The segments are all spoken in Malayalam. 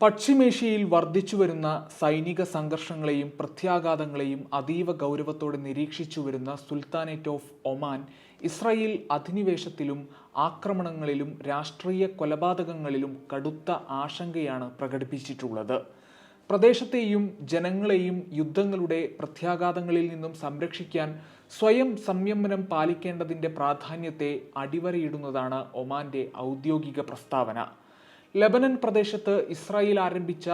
പശ്ചിമേഷ്യയിൽ വർദ്ധിച്ചു വരുന്ന സൈനിക സംഘർഷങ്ങളെയും പ്രത്യാഘാതങ്ങളെയും അതീവ ഗൗരവത്തോടെ നിരീക്ഷിച്ചു വരുന്ന സുൽത്താനേറ്റ് ഓഫ് ഒമാൻ ഇസ്രായേൽ അധിനിവേശത്തിലും ആക്രമണങ്ങളിലും രാഷ്ട്രീയ കൊലപാതകങ്ങളിലും കടുത്ത ആശങ്കയാണ് പ്രകടിപ്പിച്ചിട്ടുള്ളത്. പ്രദേശത്തെയും ജനങ്ങളെയും യുദ്ധങ്ങളുടെ പ്രത്യാഘാതങ്ങളിൽ നിന്നും സംരക്ഷിക്കാൻ സ്വയം സംയമനം പാലിക്കേണ്ടതിന്റെ പ്രാധാന്യത്തെ അടിവരയിടുന്നതാണ് ഒമാന്റെ ഔദ്യോഗിക പ്രസ്താവന. ലബനൻ പ്രദേശത്ത് ഇസ്രായേൽ ആരംഭിച്ച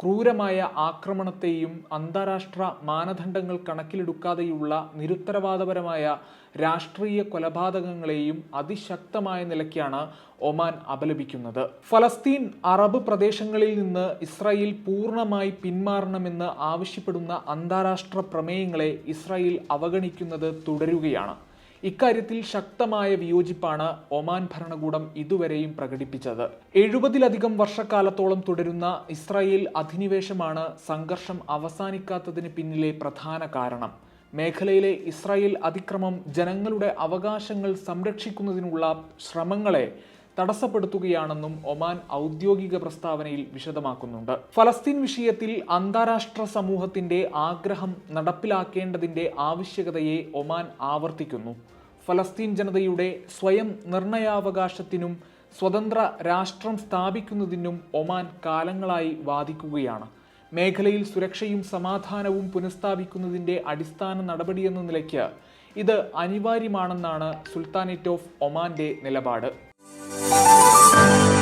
ക്രൂരമായ ആക്രമണത്തെയും അന്താരാഷ്ട്ര മാനദണ്ഡങ്ങൾ കണക്കിലെടുക്കാതെയുള്ള നിരുത്തരവാദപരമായ രാഷ്ട്രീയ കൊലപാതകങ്ങളെയും അതിശക്തമായ നിലയ്ക്കാണ് ഒമാൻ അപലപിക്കുന്നത്. ഫലസ്തീൻ അറബ് പ്രദേശങ്ങളിൽ നിന്ന് ഇസ്രായേൽ പൂർണമായി പിന്മാറണമെന്ന് ആവശ്യപ്പെടുന്ന അന്താരാഷ്ട്ര പ്രമേയങ്ങളെ ഇസ്രായേൽ അവഗണിക്കുന്നത് തുടരുകയാണ്. ഇക്കാര്യത്തിൽ ശക്തമായ വിയോജിപ്പാണ് ഒമാൻ ഭരണകൂടം ഇതുവരെയും പ്രകടിപ്പിച്ചത്. എഴുപതിലധികം വർഷക്കാലത്തോളം തുടരുന്ന ഇസ്രായേൽ അധിനിവേശമാണ് സംഘർഷം അവസാനിക്കാത്തതിന് പിന്നിലെ പ്രധാന കാരണം. മേഖലയിലെ ഇസ്രായേൽ അതിക്രമം ജനങ്ങളുടെ അവകാശങ്ങൾ സംരക്ഷിക്കുന്നതിനുള്ള ശ്രമങ്ങളെ തടസ്സപ്പെടുത്തുകയാണെന്നും ഒമാൻ ഔദ്യോഗിക പ്രസ്താവനയിൽ വിശദമാക്കുന്നുണ്ട്. ഫലസ്തീൻ വിഷയത്തിൽ അന്താരാഷ്ട്ര സമൂഹത്തിന്റെ ആഗ്രഹം നടപ്പിലാക്കേണ്ടതിന്റെ ആവശ്യകതയെ ഒമാൻ ആവർത്തിക്കുന്നു. ഫലസ്തീൻ ജനതയുടെ സ്വയം നിർണയാവകാശത്തിനും സ്വതന്ത്ര രാഷ്ട്രം സ്ഥാപിക്കുന്നതിനും ഒമാൻ കാലങ്ങളായി വാദിക്കുകയാണ്. മേഖലയിൽ സുരക്ഷയും സമാധാനവും പുനഃസ്ഥാപിക്കുന്നതിന്റെ അടിസ്ഥാന നടപടിയെന്ന നിലയ്ക്ക് ഇത് അനിവാര്യമാണെന്നാണ് സുൽത്താനേറ്റ് ഓഫ് ഒമാന്റെ നിലപാട്. Música